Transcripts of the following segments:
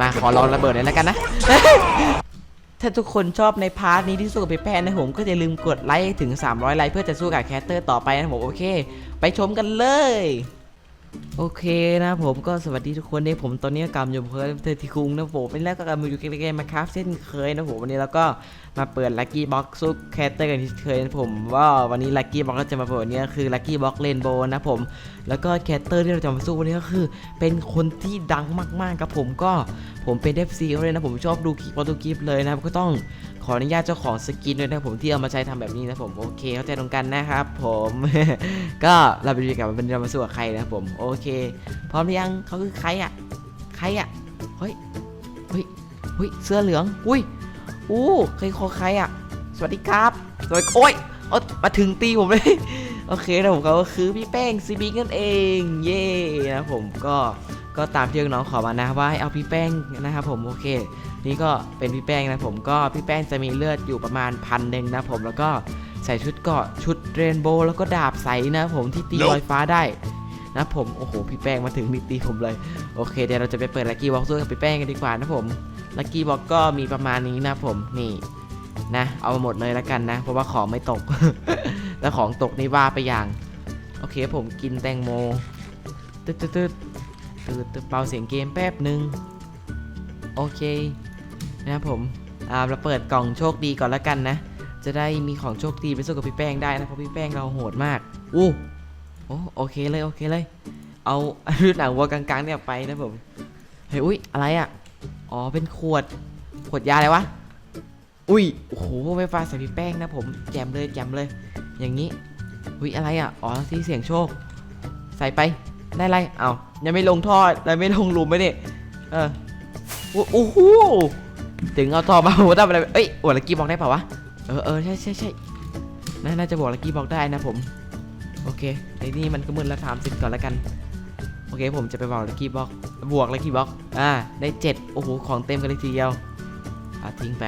มาขอลองระเบิดเลยแล้วกันนะ ถ้าทุกคนชอบในพาร์ทนี้ที่สู้กับพี่แป้นนะผมก็จะลืมกดไลค์ถึง 300 ไลค์เพื่อจะสู้กับแคสเตอร์ต่อไปนะผมโอเค ไปชมกันเลยโอเคนะผมก็สวัสดีทุกคนเนี่ยผมตอนนี้กำอยู่เพื่อเธอที่คุงนะผมเป็นแล้วก็กำอยู่เกมมาครับเช่นเคยนะผมวันนี้เราก็ มาเปิดลัคกี้บ็อกซ์สู้แคสเตอร์กันที่เคยนะผมว่าวันนี้ลัคกี้บ็อกก็จะมาเปิดวันนี้ก็คือลัคกี้บ็อกซ์เรนโบว์นะผม แล้วก็แคสเตอร์ที่เราจะมาสู้วันนี้ก็คือ เป็นคนที่ดังมากๆครับผมก็ผมเป็น FC เขาเลยนะผมชอบดูคลิปดูคลิปเลยนะก็ต้องขออนุญาตเจ้าของสกินด้วยนะผมที่เอามาใช้ทำแบบนี้นะผมโอเคเข้าใจตรงกันนะครับผมก็เราไปดูกันว่าเป็นเรามาสู้กับใครนะผมโอเค พร้อมหรือยังเขาคือใครอะใครอะเฮ้ยเฮ้ยเฮ้ยเสื้อเหลืองอุ้ย อู้ใครคอใครอะ สวัสดีครับสวัสดีโอ้ยเอามาถึงตีผมเลย โอเคนะผมเขาก็คือพี่แป้งซีบิกนั่นเอง เย่นะผมก็ก็ตามที่น้องขอมานะว่าให้เอาพี่แป้งนะครับผมโอเค นี่ก็เป็นพี่แป้งนะผมก็พี่แป้งจะมีเลือดอยู่ประมาณพันหนึ่งนะผมแล้วก็ใส่ชุดเกราะชุดเรนโบว์แล้วก็ดาบใสนะผมที่ตีลอยฟ้าได้นะผมโอ้โหพี่แป้งมาถึงนี่ตีผมเลย โอเคเดี๋ยวเราจะไปเปิดลัคกี้บ็อกซ์กับพี่แป้งกันดีกว่านะผม ลัคกี้บ็อกก็มีประมาณนี้นะผมนี่นะ เอามาหมดเลยแล้วกันนะ เพราะว่าของไม่ตก แล้วของตกนี่ว่าไปอย่าง โอเคผมกินแตงโมตึ๊ดตึ๊ดตึ๊ดตึ๊ดตืดเป่าเสียงเกมแป๊บหนึ่งโอเคนะครับผมอ่าเราเปิดกล่องโชคดีก่อนแล้วกันนะ จะได้มีของโชคดีไปสู้กับพี่แป้งได้นะเพราะพี่แป้งเราโหดมากอู้โอ้โอเคเลยโอเคเลย เอารุ่นหนังวัวกลางๆเนี่ยไปนะผมเฮ้ยอุ้ยอะไรอะ อ๋อ เป็นขวด ขวดยาอะไรวะ อุ้ย โอ้โหไฟฟ้าใส่พี่แป้งนะผม แจมเลย แจมเลย อย่างนี้ อุ้ย อะไรอะ อ๋อ ที่เสียงโชค ใส่ไป ได้ไรเอายังไม่ลงท่อเลยไม่ลงหลุมไหมเนี่ยเออ โอ้โห ถึงเอาท่อมาผมทำอะไร เอ้ยอวดลักกี้บอกได้เปล่าวะ เออเออใช่ใช่ใช่น่าจะบอกลักกี้บอกได้นะผม โอเค ในนี่มันก็มึนแล้วถามสิก่อนแล้วกัน โอเค ผมจะไปบอกลักกี้บอก บวกลักกี้บ็อกอ่าได้เจ็ดโอ้โหของเต็มกันเลยทีเดียวอะทิ้งไป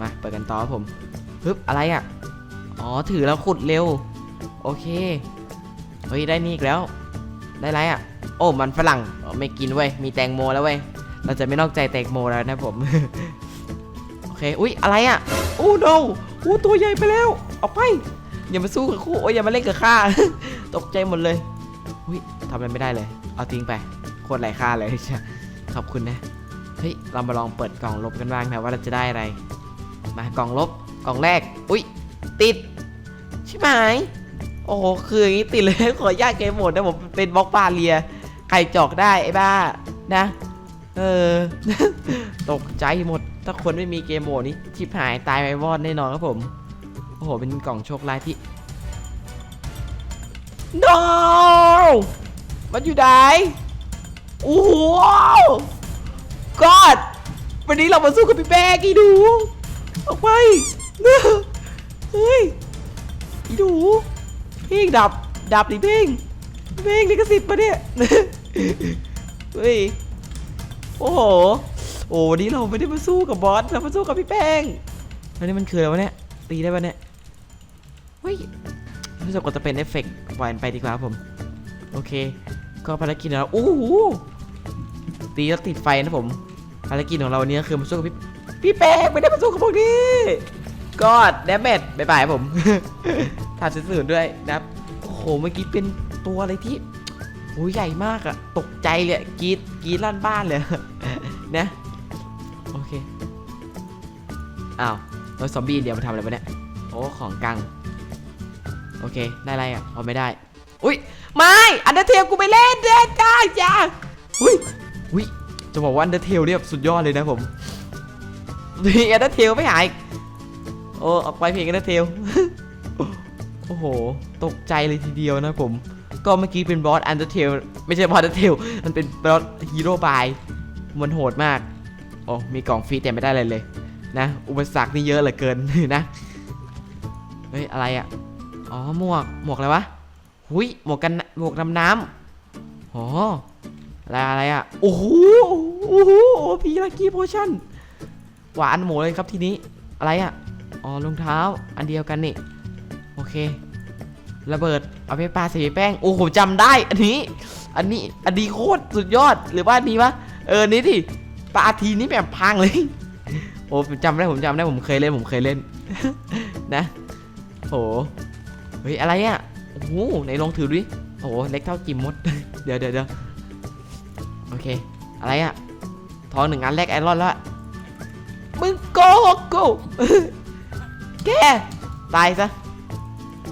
มาเปิดกันต่อครับผมฮึบอะไรอะอ๋อถือแล้วขุดเร็ว โอเคเฮ้ยได้นี่อีกแล้ว ได้ไรอะ โอ้มันฝรั่งไม่กินเว้ยมีแตงโมแล้วเว้ยเราจะไม่นอกใจแตงโมแล้วนะผมโอเคอุ๊ยอะไรอะโอ้ no โอ้ตัวใหญ่ไปแล้วออกไปอย่ามาสู้กับคู่โอ้ยอย่ามาเล่นกับข้าตกใจหมดเลยอุ้ยทำอะไรไม่ได้เลย เอาทิ้งไป ตรไร้ค่าเลยใช่ขอบคุณนะ เฮ้ย เรามาลองเปิดกล่องลบกันบ้างนะว่าเราจะได้อะไร มากล่องลบ กล่องแรก อุ้ย ติด ใช่ไหม โอ้โห คืออย่างนี้ติดเลย ขออนุญาตเกมหมดนะผมเป็นบล็อกบาเรียใครจอกได้ไอ้บ้า นะ เออ ตกใจหมด ถ้าคนไม่มีเกมโหมดนี้ชิบหายตายไปวอดแน่นอนครับผม โอ้โห เป็นกล่องโชคลายที่ no มันอยู่ไหน โอ้โห god วันนี้เรามาสู้กับพี่แบกอีดู ออกไปเฮ้ยอีดู เพ่งดับ ดับดิเพ่งเพ่งลิขสิทธิ์ปะเนี่ยเฮ้ย โอ้โห โอ้วันนี้เราไม่ได้มาสู้กับบอส เรามาสู้กับพี่แป้งแล้วนี่มันคืออะไรวะเนี่ย ตีได้ปะเนี่ย เฮ้ยรู้สึกว่าจะเป็นเอฟเฟกต์ปล่อยมันไปดีกว่าครับผม โอเค ก็ภารกิจของเราโอ้โห ตีแล้วติดไฟนะผมภารกิจของเราวันนี้คือมาสู้กับพี่พี่แป้งไม่ได้มาสู้กับพวกนี้กอดแดมเมจบายบายผมถ่ายสื่อด้วยนะครับโอ้โหเมื่อกี้เป็นตัวอะไรที่โอ้ยใหญ่มากอะตกใจเลยกรีดกรีดลั่นบ้านเลยนะโอเคอ้าวแล้วซอมบี้เดี๋ยวมาทำอะไรวะเนี่ยโอ้ของกังโอเคได้อะไรอะเอาไม่ได้ อุ้ยไม่อันเดอร์เทลกูไม่เล่นเด็ดจ้าจ้าอุ้ย อุ้ยจะบอกว่าอันเดอร์เทลเนี่ยสุดยอดเลยนะผมเพลงอันเดอร์เทลไม่หายโอ้ออกไปเพลงอันเดอร์เทลโอ้โห ตกใจเลยทีเดียวนะผม ก็เมื่อกี้เป็นบอสอันเดอร์เทลไม่ใช่บอสอันเดอร์เทลมันเป็นบอสฮีโร่บายมันโหดมากโอ้มีกล่องฟรีแต่ไม่ได้อะไรเลยนะ อุปสรรคนี่เยอะเหลือเกินนะเฮ้ยอะไรอะอ๋อหมวกหมวกอะไรวะหุยหมวกกันหมวกดำน้ำอ๋อ อะไรอะไรอะ โอ้โห โอ้โหพีลักกี้โพชั่น หวานหมูเลยครับทีนี้ อะไรอะ อ๋อรองเท้า อันเดียวกันนี่ โอเค ระเบิด เอาไปปาใส่แป้ง โอ้โหจำได้ อันนี้ อันนี้ อันนี้โคตรสุดยอด หรือว่านี้วะ เออ นี่ดิปาทีนี้แบบพังเลย โอ้ผมจำได้ ผมจำได้ ผมเคยเล่น ผมเคยเล่น นะโอ้เฮ้ย อะไรอะ โอ้โหไหนลองถือดิ โอ้โห เล็กเท่าจิมมด เดี๋ยวเดี๋ยวเดี๋ยว โอเค อะไรอะทองหนึ่งอันแรกไอรอนแล้วอะมึงโกหกกูแกตายซะ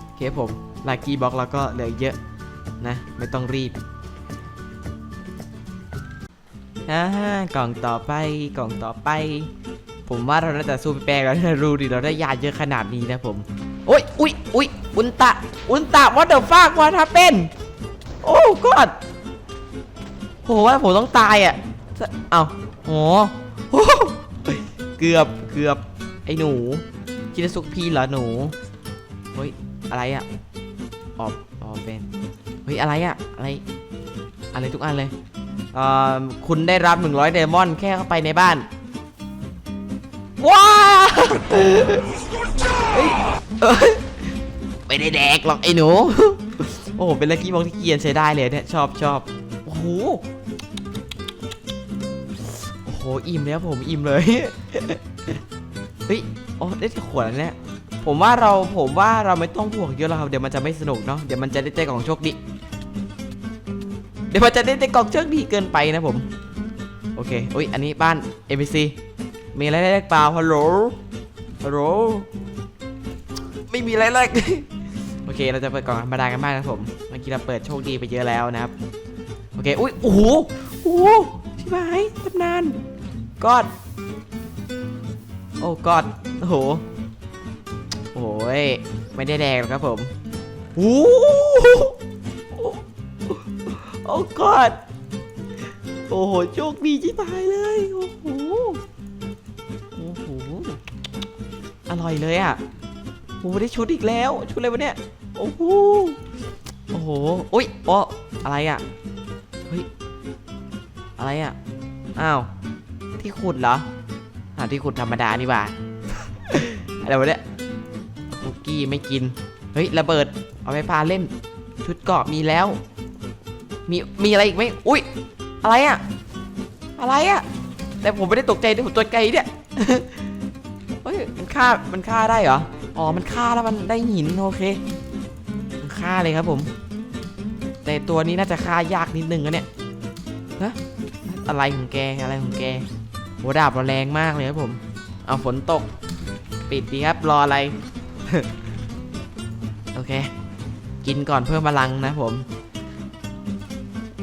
โอเคผมลากี้บ็อกแล้วก็เหลือเยอะนะไม่ต้องรีบอ่ากล่องต่อไปกล่องต่อไป ผมว่าเราน่าจะสู้แป้งแล้วนะรู้ดิเราได้ยาเยอะขนาดนี้นะผมโอ้ยอุ้ยอุ้ยอุนตะอุนตะวัดเดอร์ฟากวาถ้าเป็นโอ้กอด โหว่าผมต้องตายอะ เอ้าโหโอ้เกือบเกือบไอ้หนูคิดสุกพี่เหรอหนู เฮ้ย อะไรอะออบออบเป็น เฮ้ย อะไรอะ อะไร อะไรทุกอันเลยอ่อคุณได้รับ 100เดมอนแค่เข้าไปในบ้าน ว้าไม่ได้แดกหรอกไอ้หนู โอ้โห เป็นลักกี้มองที่เกียนใช้ได้เลยเนี่ย ชอบชอบโอ้โห อ้โหอิ่มแล้วผมอิ่มเลย เฮ้ยโอ้ได้แต่ขวดแล้วเนี่ยผมว่าเราผมว่าเราไม่ต้องบวกเยอะแล้วครับเดี๋ยวมันจะไม่สนุกเนาะเดี๋ยวมันจะได้ใจกล่องโชคดีเดี๋ยวมันจะได้ใจกล่องโชคดีเกินไปนะผมโอเคอุ้ยอันนี้บ้าน NPC มีอะไรแลกเปล่าฮัลโหลฮัลโหลไม่มีอะไรแลกโอเค เราจะเปิดกล่องธรรมดากันบ้างนะผมเมื่อกี้เราเปิดโชคดีไปเยอะแล้วนะครับโอเคอุ้ยโอ้โหโอ้โหชิบหายตำนาน กอดโอ้กอดโอ้โหโอ้ยไม่ได้แดงหรอกครับผมโอ้โหโอ้กอดโอ้โหโชคดีชิบายเลยโอ้โหโอ้โหอร่อยเลยอะโอ้ได้ชุดอีกแล้วชุดอะไรวะเนี่ยโอ้โหโอ้โหอุ้ยโอ้อะไรอะเฮ้ยอะไรอะอ้าว ที่ขุดเหรออ้าวที่ขุดธรรมดานี่หว่า อะไรวะเนี่ยคุกกี้ไม่กิน เฮ้ยระเบิด เอาไปพาเล่น ชุดเกราะมีแล้ว มีมีอะไรอีกไหมอุ้ยอะไรอะอะไรอะแต่ผมไม่ได้ตกใจด้วยผมตัวไกลเนี่ยเฮ้ยมันฆ่ามันฆ่าได้เหรออ๋อมันฆ่าแล้วมันได้หินโอเคมันฆ่าเลยครับผม แต่ตัวนี้น่าจะฆ่ายากนิดนึงอะเนี่ยฮะอะไรของแกอะไรของแก โหดาบเราแรงมากเลยครับผม เอาฝนตก ปิดดีครับรออะไร โอเค กินก่อนเพิ่มพลังนะผม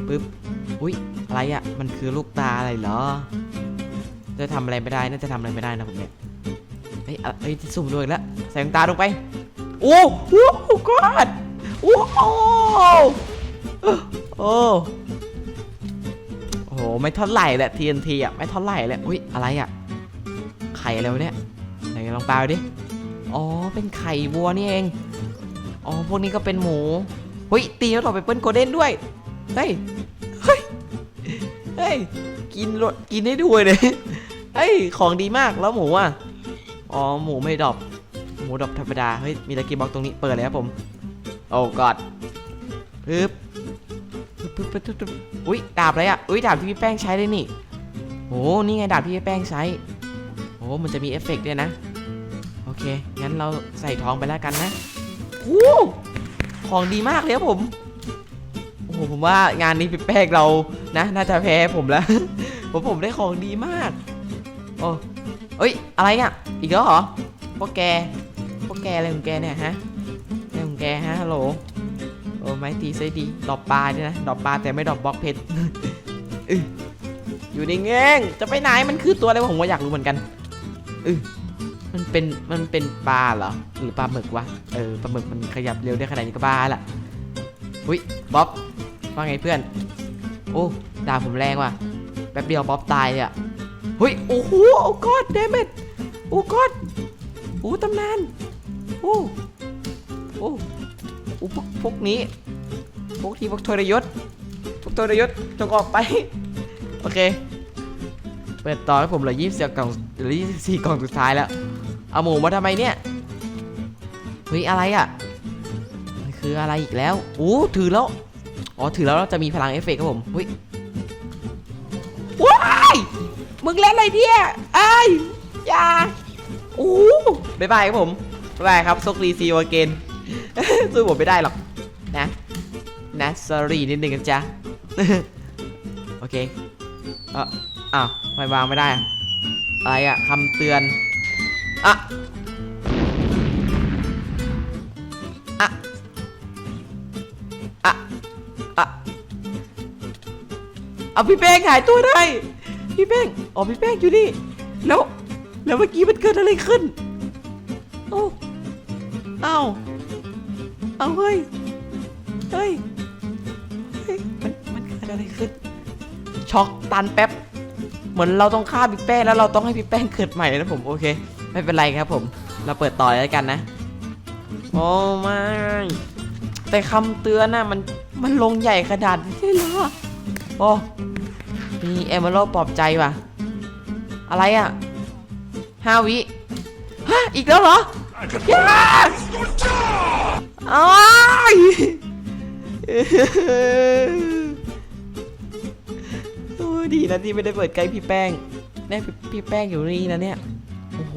ปึ๊บอุ้ยอะไรอะ่ะ มันคือลูกตาอะไรเหรอ จะทำอะไรไม่ได้น่าจะทำอะไรไม่ได้นะผมเนี่ยเฮ้ยอะเฮ้ยสุ่มด้วยแล้วใส่ดวงตาลงไป โอ้โหกอดโอ้โหโอ้ ไม่เท่าไหร่แหละ TNT อะไม่เท่าไหร่แหละอุ้ยอะไรอะไข่อะไรวะเนี่ยไหนลองเปล่าดิอ๋อเป็นไข่วัวนี่เองอ๋อพวกนี้ก็เป็นหมูเฮ้ยตีแล้วต่อไปเปิ้ลโกลเด้นด้วยเฮ้ยเฮ้ยเฮ้ยกินรสกินได้ด้วยเลยเฮ้ยของดีมากแล้วหมูอะอ๋อหมูไม่ดรอปหมูดรอปธรรมดาเฮ้ยมีตะกี้บล็อกตรงนี้เปิดเลยครับผมโอ้กอดปึ๊บ ปึ๊บปึ๊บปึ๊บปึ๊บอุ้ยดาบอะไรอะอุ้ยดาบที่พี่แป้งใช้เลยนี่โอ้นี่ไงดาบที่พี่แป้งใช้โอ้มันจะมีเอฟเฟกต์ด้วยนะโอเคงั้นเราใส่ทองไปแล้วกันนะโอ้ของดีมากเลยครับผมโอ้โหผมว่างานนี้พี่แป้งเรานะ น่าจะแพ้ผมแล้วผมผมได้ของดีมากโอ้เอ้ยอะไรอะอีกแล้วเหรอพวกแกพวกแกอะไรของแกเนี่ยฮะอะไรของแกฮะฮัลโหล อ้ไม้ตีไซดีดอกปลาเนี่ยนะดอกปลาแต่ไม่ดอกบล็อกเพชรอยู่ในเง้งจะไปไหนมันคือตัวอะไรวะผมว่าอยากรู้เหมือนกันอือมันเป็นมันเป็นปลาเหรอหรือปลาหมึกวะเออปลาหมึกมันขยับเร็วได้ขนาดนี้ก็บ้าละอุ้ยบ๊อบว่าไงเพื่อน โอ้ดาผมแรงว่ะแป๊บเดียวบ๊อบตายเลยอะเฮ้ยโอ้โหโอ้กอดเดมดโอ้กอดโอ้ตำนานโอ้โอ้ อ้พวกพวกนี้พวกที่พวกทรยศพวกทรยศจงออกไป โอเค เปิดต่อให้ผมเหลือยี่สิบกล่องเหลือยี่สิบสี่กล่องสุดท้ายแล้ว เอาหมูมาทำไมเนี่ย เฮ้ย อะไรอะ มันคืออะไรอีกแล้วโอ้ถือแล้ว อ๋อ ถือแล้วเราจะมีพลังเอฟเฟกต์ครับผมเฮ้ยว้ายมึงเล่นอะไรเนี่ยไอ้ยอย่าอู้บายบายครับผมบายบายครับโซกรีซีโอเกน สู้ผมไม่ได้หรอกนะนะ sorry นิดนึงกันจ้ะโอเคเอ่ออ้าวไม่วางไม่ได้อะอะไรอะคำเตือนอะอะอะอะเอาพี่แป้งหายตัวได้ พี่แป้งอ๋อพี่แป้งอยู่นี่แล้วแล้วเมื่อกี้มันเกิดอะไรขึ้นโอ้เอ้า เอาเฮ้ย เฮ้ย เฮ้ย มัน มันเกิดอะไรขึ้น ช็อกตันแป๊บ เหมือนเราต้องฆ่าพี่แป้งแล้วเราต้องให้พี่แป้งเกิดใหม่นะผม โอเค ไม่เป็นไรครับผม เราเปิดต่อเลยแล้วกันนะ โอ้ไม่แต่คำเตือนน่ะมัน มันลงใหญ่ขนาดนี้เลยเหรอโอ้มีเอเมอรัลปลอบใจว่ะ อะไรอะห้าวิฮะอีกแล้วเหรอ อ้ายโอ้ยดีนะที่ไม่ได้เปิดไกด์พี่แป้งแน่พี่พี่แป้งอยู่นี่นะเนี่ย โอ้โห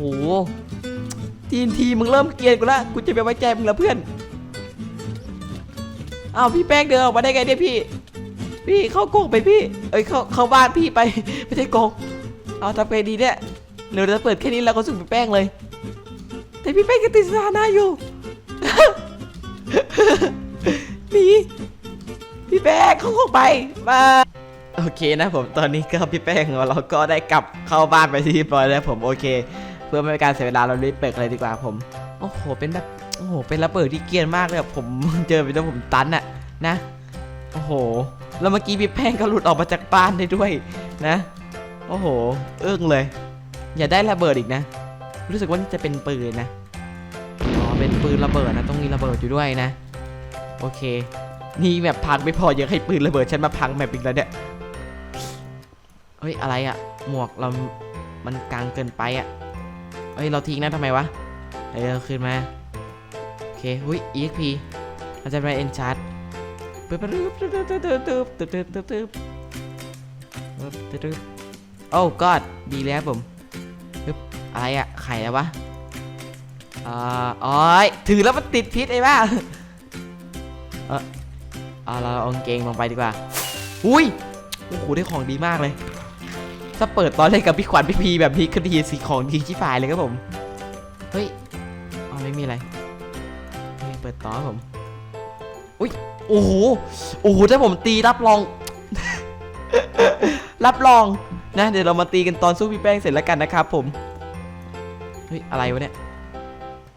ทีนทีมึงเริ่มเกลียดกูละ กูจะไปไว้ใจมึงละเพื่อน อ้าวพี่แป้งเดินออกมาได้ไงเนี่ยพี่ พี่เข้ากงไปพี่ เอ้ยเข้าเข้าบ้านพี่ไป ไม่ใช่กงเอาทำไงดีเนี่ยเดี๋ยวจะเปิดแค่นี้แล้วก็สุ่มพี่แป้งเลย แต่พี่แป้งก็ติดสถานะอยู่ หนีพี่แป้งเขาเข้าไปมาโอเคนะผมตอนนี้ก็พี่แป้งของเราก็ได้กลับเข้าบ้านไปที่เรียบร้อยแล้วผมโอเค เพื่อไม่ให้การเสียเวลาเรารีบเปิดเลยดีกว่าผม โอ้โหเป็นแบบโอ้โหเป็นระเบิดที่เกรียนมากเลยอะผมเจอไปแล้วผมตันอะนะโอ้โหแล้วเมื่อกี้พี่แป้งก็หลุดออกมาจากบ้านได้ด้วยนะ โอ้โหอึ้งเลย อย่าได้ระเบิดอีกนะ รู้สึกว่านี่จะเป็นปืนนะอ๋อเป็นปืนระเบิดนะต้องมีระเบิดอยู่ด้วยนะ โอเค นี่แบบพังไม่พอยังให้ปืนระเบิดฉันมาพังแมปอีกแล้วเนี่ยเฮ้ยอะไรอะหมวกเรา มันกลางเกินไปอะเฮ้ยเราทิ้งนะทำไมวะเฮ้ยเราคืนมาโอเคหุ้ย EXP มันจะเป็นเอ็นชาร์ดปึ๊บปึ๊บปึ๊บปึ๊บปึ๊บปึ๊บปึ๊บปึ๊บปึ๊บปึ๊บโอ้กอดดีแล้วผมปึ๊บอะไรอะ ข่แล้ววะอ่าอ๋อยถือแล้วมันติดพิษไอ้บ้าเออเอาเราเอาเกงลงไปดีกว่า อุ้ย โอ้โห ได้ของดีมากเลย ถ้าเปิดตอนเล่นกับพี่ขวัญพี่พีแบบนี้คือดีสีของดีชิบหายเลยครับผม เฮ้ยอ๋อไม่มีอะไรเปิดต่อผม อุ้ย โอ้โห โอ้โห ถ้าผมตีรับรอง รับรองนะ เดี๋ยวเรามาตีกันตอนสู้พี่แป้งเสร็จแล้วกันนะครับผม เฮ้ย อะไรวะเนี่ย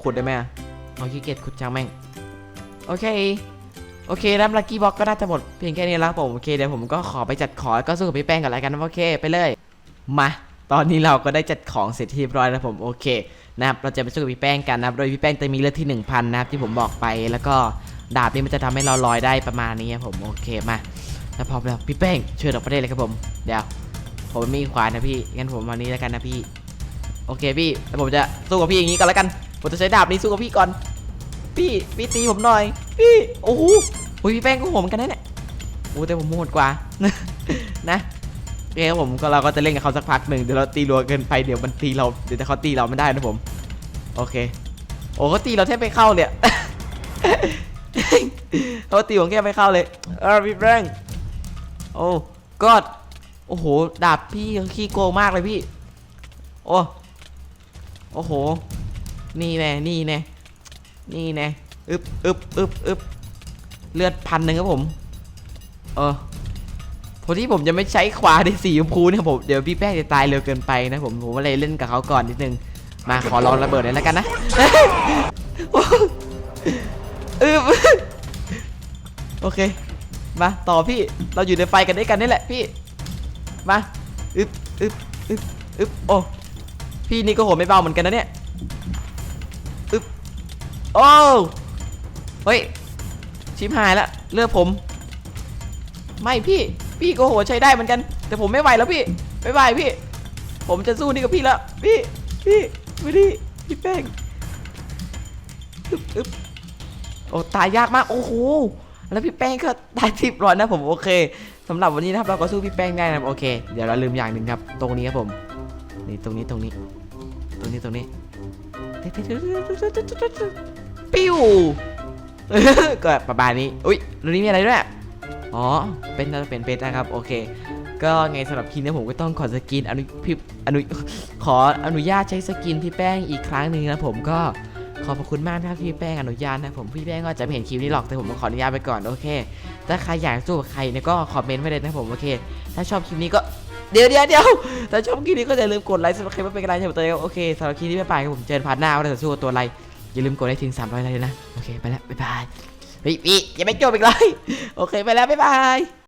ขุดได้ไหมอะเอาขี้เกียจขุดจังแม่ง โอเค โอเคแล้วลักกี้บ็อกก็น่าจะหมดเพียงแค่นี้แล้วผม โอเคเดี๋ยวผมก็ขอไปจัดของก็สู้กับพี่แป้งกันแล้วกันนะโอเคไปเลย มา ตอนนี้เราก็ได้จัดของเสร็จที่เรียบร้อยแล้วผมโอเคนะครับ เราจะไปสู้กับพี่แป้งกันนะครับ โดยพี่แป้งจะมีเลือดที่ 1000 นะครับที่ผมบอกไป แล้วก็ดาบนี้มันจะทำให้เราลอยได้ประมาณนี้ครับผมโอเคมาแล้วพร้อมแล้วพี่แป้งเช่วยเราไปได้เลยครับผม เดี๋ยวผมมีขวานนะพี่ งั้นผมวันนี้แล้วกันนะพี่ โอเคพี่แล้วผมจะสู้กับพี่อย่างนี้ก่อนแล้วกัน ผมจะใช้ดาบนี้สู้กับพี่ก่อน พี่พี่ตีผมหน่อย พี่โอ้โหพี่แป้งก็โหมกันแนะเนี่ยโอ้แต่ผมโหดกว่านะโอเคครับผมก็เราก็จะเล่นกับเขาสักพักหนึ่งเดี๋ยวเราตีรัวเกินไปเดี๋ยวมันตีเราเดี๋ยวเขาตีเราไม่ได้นะผม โอเค โอ้เขาตีเราแทบไม่เข้าเลยเขาตีผมแค่ไม่เข้าเลยเออพี่แป้งโอ้กอดโอ้โหดาบพี่ขี้โกงมากเลยพี่ โอ้ โอ้โห นี่แน่นี่แน่นี่แน่อึบอึบอึบอึบเลือดพันหนึ่งครับผม เออพอที่ผมจะไม่ใช้ขวาในสีชมพูเนี่ยผม เดี๋ยวพี่แป้งจะตายเร็วเกินไปนะผม ผมก็เลยเล่นกับเขาก่อนนิดนึง มาขอลองระเบิดเลยแล้วกันนะอึบโอเค มาต่อพี่ เราอยู่ในไฟกันด้วยกันนี่แหละพี่ มา อึบอึบอึบอึบโอ้ พี่นี่ก็โหดไม่เบาเหมือนกันนะเนี่ยอึ๊บโอ้เฮ้ยชิบหายละเลือกผม ไม่พี่พี่ก็โหดใช้ได้เหมือนกัน แต่ผมไม่ไหวแล้วพี่ไม่ไหวพี่ ผมจะสู้นี่กับพี่แล้วพี่พี่ไม่ดีพี่แป้งอึ๊บอึ๊บโอ้ตายยากมากโอ้โหแล้วพี่แป้งก็ตายทิพร้อยนะผมโอเคสำหรับวันนี้นะครับเราก็สู้พี่แป้งได้นะโอเค เดี๋ยวเราลืมอย่างหนึ่งครับ ตรงนี้ครับผม นี่ตรงนี้ตรงนี้ รงนี้ตรงนี้ปิ้วก็ประมาณนี้ อุ้ยตรงนี้มีอะไรด้วย อ๋อ เป็นน่าจะเป็นเพชรนะครับ โอเค ก็ไงสำหรับคลิปนี้ผมก็ต้องขอสกินอนุพิอนุขออนุญาตใช้สกินพี่แป้งอีกครั้งหนึ่งนะผมก็ขอบคุณมากนะครับพี่แป้งอนุญาตนะผมพี่แป้งก็จะไม่เห็นคลิปนี้หรอกแต่ผมก็ขออนุญาตไปก่อนโอเค ถ้าใครอยากสู้กับใครเนี่ยก็คอมเมนต์ไว้เลยนะผมโอเค ถ้าชอบคลิปนี้ก็ เดี๋ยวเดี๋ยวเดี๋ยวถ้าชอบคลิปนี้ก็อย่าลืมกดไลค์สำหรับใครไม่เป็นกำลังใจให้ผมตัวเองโอเคสำหรับคลิปนี้บ๊ายบายครับผมเจอกันพาร์ทหน้าว่าจะสู้ตัวอะไรอย่าลืมกดให้ถึง 300ไลค์เลยนะ โอเค ไปแล้วบ๊ายบายเฮ้ยพี่อย่าไปจบอีกเลยโอเค ไปแล้วบ๊ายบาย